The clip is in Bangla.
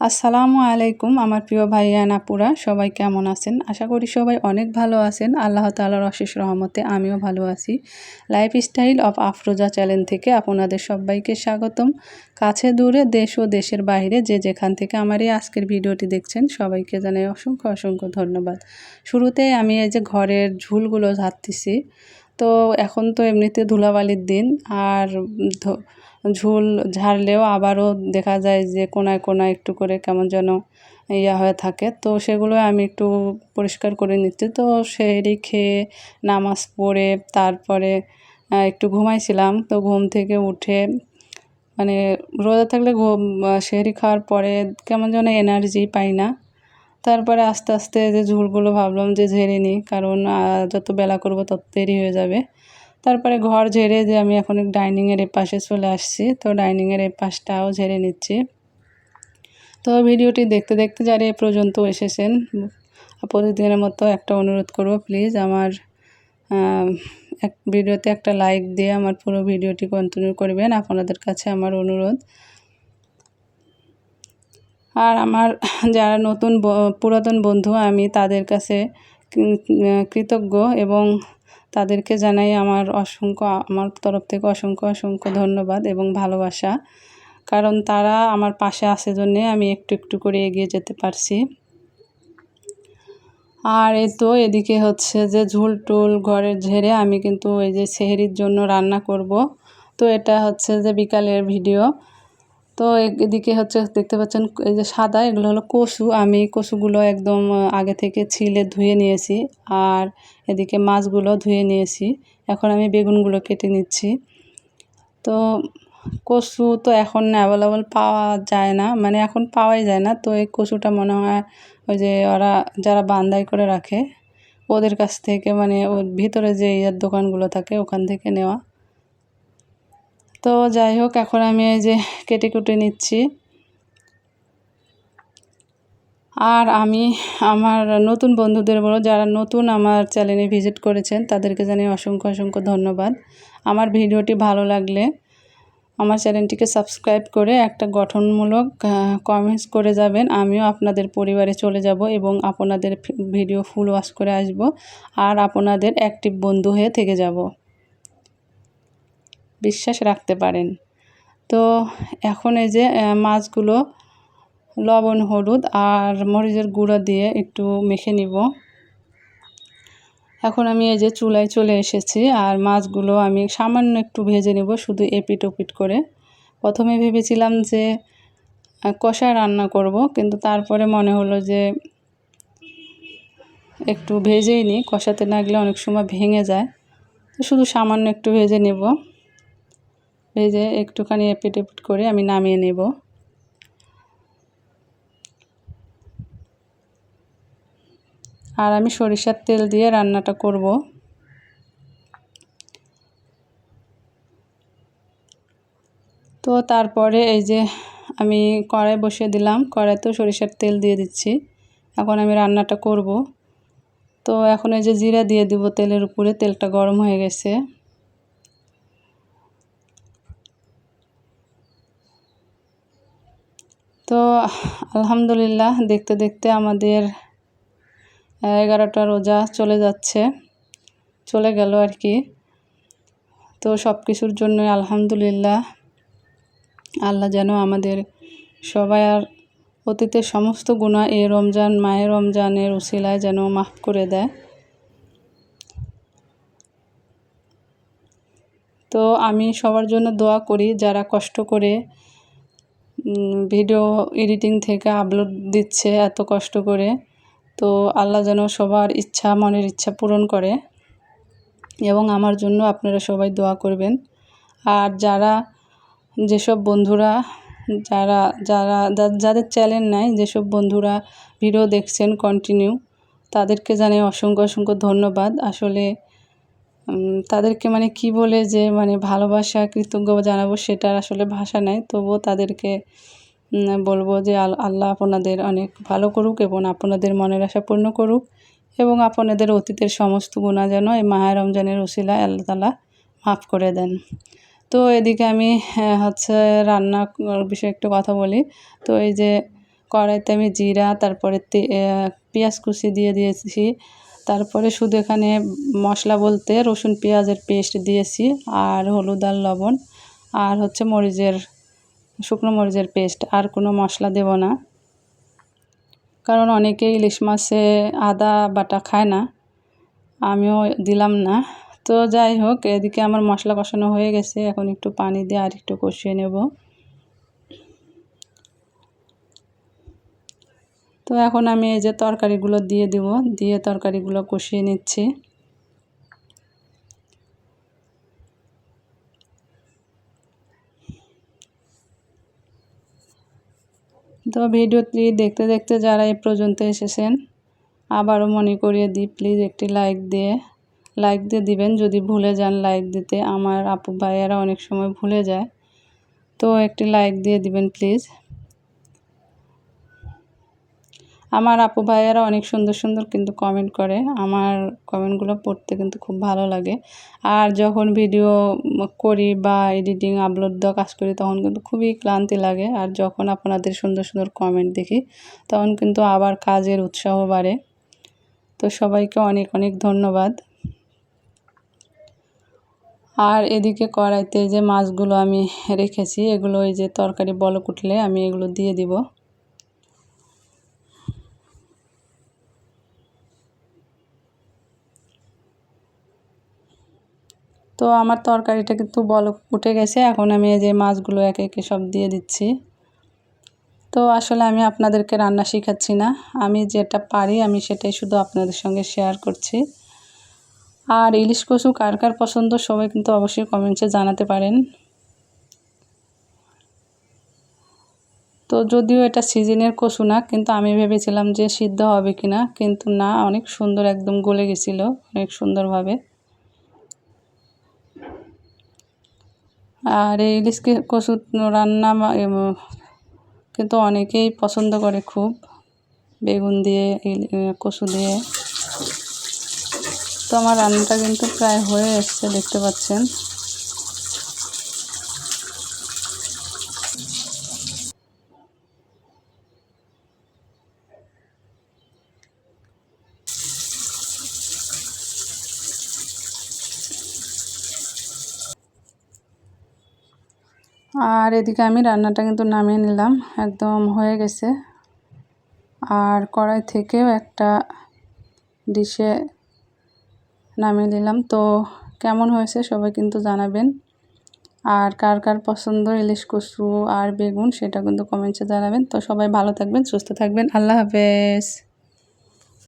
আসসালামু আলাইকুম, আমার প্রিয় ভাইয়া নাপুরা সবাই কেমন আছেন? আশা করি সবাই অনেক ভালো আছেন। আল্লাহ তালার অশেষ রহমতে আমিও ভালো আছি। Lifestyle of Afroza channel থেকে আপনাদের সবাইকে স্বাগতম। কাছে দূরে দেশ ও দেশের বাইরে যে যেখান থেকে আমার এই আজকের ভিডিওটি দেখছেন, সবাইকে জানাই অসংখ্য অসংখ্য ধন্যবাদ। শুরুতেই আমি এই যে ঘরের ঝুলগুলো ঝাড়তেছি তো এখন তো এমনিতে ধুলাবালির দিন আর ঝুল ঝাড়লেও আবারও দেখা যায় যে কোনায় কোনায় একটু করে কেমন যেন ইয়া হয়ে থাকে। তো সেগুলো আমি একটু পরিষ্কার করে নিচ্ছি। তো সেই খেয়ে নামাজ পড়ে তারপরে একটু ঘুমাইছিলাম। তো ঘুম থেকে উঠে মানে রোজা থাকলে ঘুম সেহরি খাওয়ার পরে কেমন যেন এনার্জি পাই না। তারপরে আস্তে আস্তে যে ঝুলগুলো ভাবলাম যে ঝেড়ে নিই, কারণ যত বেলা করব তত দেরি হয়ে যাবে। তারপরে ঘর ঝেড়ে যে আমি এখন ডাইনিংয়ের এ পাশে চলে আসছি, তো ডাইনিংয়ের এ পাশটাও ঝেড়ে নিচ্ছি। তো ভিডিওটি দেখতে দেখতে যারা এ পর্যন্ত এসেছেন, প্রতিদিনের মতো একটা অনুরোধ করব প্লিজ আমার এক ভিডিওতে একটা লাইক দিয়ে আমার পুরো ভিডিওটি কন্টিনিউ করবেন। আপনাদের কাছে আমার অনুরোধ। আর আমার যারা নতুন পুরাতন বন্ধু, আমি তাদের কাছে কৃতজ্ঞ এবং তাদেরকে জানাই আমার অসংখ্য, আমার তরফ থেকে অসংখ্য অসংখ্য ধন্যবাদ এবং ভালোবাসা। কারণ তারা আমার পাশে আসে জন্যে আমি একটু একটু করে এগিয়ে যেতে পারছি। আর এ তো এদিকে হচ্ছে যে ঝুল টুল ঘরের ঝেড়ে আমি কিন্তু এই যে সেহেরির জন্য রান্না করব। তো এটা হচ্ছে যে বিকালের ভিডিও। তো এদিকে হচ্ছে দেখতে পাচ্ছেন, এই যে সাদা, এগুলো হলো কচু আমি কচুগুলো একদম আগে থেকে ছিলে ধুয়ে নিয়েছি আর এদিকে মাছগুলো ধুয়ে নিয়েছি। এখন আমি বেগুনগুলো কেটে নিচ্ছি। তো কচু তো এখন অ্যাভেলেবল পাওয়া যায় না মানে এখন পাওয়াই যায় না। তো এই কচুটা মনে হয় ওই যে ওরা যারা বান্দাই করে রাখে, ওদের কাছ থেকে মানে ওর ভিতরে যে ইয়ার দোকানগুলো থাকে ওখান থেকে নেওয়া। তো যাই হোক, এখন আমি এই যে কেটে কুটে নিচ্ছি। আর আমি আমার নতুন বন্ধুদের বলো, যারা নতুন আমার চ্যানেলে ভিজিট করেছেন, তাদেরকে জানিয়ে অসংখ্য অসংখ্য ধন্যবাদ। আমার ভিডিওটি ভালো লাগলে আমার চ্যানেলটিকে সাবস্ক্রাইব করে একটা গঠনমূলক কমেন্টস করে যাবেন। আমিও আপনাদের পরিবারে চলে যাব এবং আপনাদের ভিডিও ফুল ওয়াশ করে আসব। আর আপনাদের অ্যাক্টিভ বন্ধু হয়ে থেকে যাব। বিশ্বাস রাখতে পারেন। তো এখন এই যে মাছগুলো লবণ, হলুদ আর মরিচের গুঁড়ো দিয়ে একটু মেখে নিব। এখন আমি এই যে চুলায় চলে এসেছি আর মাছগুলো আমি সামান্য একটু ভেজে নেব শুধু এপিট ওপিট করে। প্রথমে ভেবেছিলাম যে কষা রান্না করব কিন্তু তারপরে মনে হলো যে, একটু ভেজেই নিই। কষাতে না গেলে অনেক সময় ভেঙে যায়। তো শুধু সামান্য একটু ভেজে নেব। ভেজে একটুখানি এপিট এপিট করে আমি নামিয়ে নেব। আর আমি সরিষার তেল দিয়ে রান্নাটা করব। তো তারপরে এই যে আমি কড়াই বসিয়ে দিলাম, কড়াইতেও সরিষার তেল দিয়ে দিচ্ছি। এখন আমি রান্নাটা করব। তো এখন এই যে জিরা দিয়ে দিব তেলের উপরে, তেলটা গরম হয়ে গেছে। তো আলহামদুলিল্লাহ দেখতে দেখতে আমাদের এগারোটা রোজা চলে যাচ্ছে, চলে গেল আর কি। তো সব কিছুর জন্য আলহামদুলিল্লাহ আল্লাহ যেন আমাদের সবাই আর অতীতের সমস্ত গুণা এ রমজান, মায়ের রমজানের উসিলায় যেন মাফ করে দেয়। তো আমি সবার জন্য দোয়া করি, যারা কষ্ট করে ভিডিও এডিটিং থেকে আপলোড দিচ্ছে এত কষ্ট করে। তো আল্লাহ যেন সবার ইচ্ছা, মনের ইচ্ছা পূরণ করে এবং আমার জন্য আপনারা সবাই দোয়া করবেন। আর যারা, যেসব বন্ধুরা, যারা যারা যাদের চ্যানেল নাই, যেসব বন্ধুরা ভিডিও দেখছেন কন্টিনিউ তাদেরকে জানাই অসংখ্য অসংখ্য ধন্যবাদ। আসলে তাদেরকে মানে কি বলে যে মানে ভালোবাসা, কৃতজ্ঞ জানাব সেটার আসলে ভাষা নাই। তবুও তাদেরকে বলব যে আল্লাহ আপনাদের অনেক ভালো করুক এবং আপনাদের মনের আশা পূর্ণ করুক এবং আপনাদের অতীতের সমস্ত গুণা যেন এই মায়া রমজানের ওসিলায় আল্লাহ তালা মাফ করে দেন। তো এদিকে আমি হচ্ছে রান্না বিষয়ে একটু কথা বলি। তো এই যে কড়াইতে আমি জিরা, তারপরে পেঁয়াজ কুচি দিয়ে দিয়েছি। তারপরে শুধু এখানে মশলা বলতে রসুন, পেঁয়াজের পেস্ট দিয়েছি আর হলুদ আর লবণ আর হচ্ছে মরিচের, শুকনো মরিচের পেস্ট। আর কোনো মশলা দেব না। কারণ অনেকেই ইলিশ মাছে আদা বাটা খায় না। আমিও দিলাম না। তো যাই হোক, এদিকে আমার মশলা কষানো হয়ে গেছে। এখন একটু পানি দিয়ে আর একটু কষিয়ে নেব। তো এখন আমি এই যে তরকারিগুলো দিয়ে দিব, দিয়ে তরকারিগুলো কষিয়ে নিচ্ছি। তো ভিডিওটি দেখতে দেখতে যারা এই পর্যন্ত এসেছেন, আবারও মনে করিয়ে দিই, প্লিজ একটি লাইক দিয়ে লাইক দিয়ে দিবেন। যদি ভুলে যান লাইক দিতে, আমার আপু ভাইয়েরা অনেক সময় ভুলে যায়। তো একটি লাইক দিয়ে দিবেন প্লিজ। আমার আপু ভাইয়েরা অনেক সুন্দর সুন্দর কিন্তু কমেন্ট করে। আমার কমেন্টগুলো পড়তে কিন্তু খুব ভালো লাগে। আর যখন ভিডিও করি বা এডিটিং আপলোড দেওয়া কাজ করি, তখন কিন্তু খুবই ক্লান্তি লাগে। আর যখন আপনাদের সুন্দর সুন্দর কমেন্ট দেখি, তখন কিন্তু আবার কাজের উৎসাহ বাড়ে। তো সবাইকে অনেক অনেক ধন্যবাদ। আর এদিকে কড়াইতে যে মাছগুলো আমি রেখেছি, এগুলো ওই যে তরকারি বলক উঠলে আমি এগুলো দিয়ে দিব। তো আমার তরকারিটা কিন্তু বলক উঠে গেছে, এখন আমি এই যে মাছগুলো একে একে সব দিয়ে দিচ্ছি। তো আসলে আমি আপনাদেরকে রান্না শেখাচ্ছি না, আমি যেটা পারি আমি সেটাই শুধু আপনাদের সঙ্গে শেয়ার করছি। আর ইলিশ কচু কার কার পছন্দ সবাই কিন্তু অবশ্যই কমেন্টসে জানাতে পারেন। তো যদিও এটা সিজনের কচু না, কিন্তু আমি ভেবেছিলাম যে সিদ্ধ হবে কিনা, কিন্তু না, অনেক সুন্দর একদম গলে গেছিল, অনেক সুন্দরভাবে। আর এই ইলিশকে কষু রান্না কিন্তু অনেকেই পছন্দ করে খুব। বেগুন দিয়ে কষু দিয়ে। তো আমার রান্নাটা কিন্তু প্রায় হয়ে এসছে, দেখতে পাচ্ছেন। আর এদিকে আমি রান্নাটা কিন্তু নামিয়ে নিলাম, একদম হয়ে গেছে। আর কড়াই থেকেও একটা ডিশে নামিয়ে নিলাম। তো কেমন হয়েছে সবাই কিন্তু জানাবেন। আর কার কার পছন্দ, ইলিশ কচু আর বেগুন সেটা কিন্তু কমেন্টসে জানাবেন। তো সবাই ভালো থাকবেন, সুস্থ থাকবেন। আল্লাহ হাফেজ।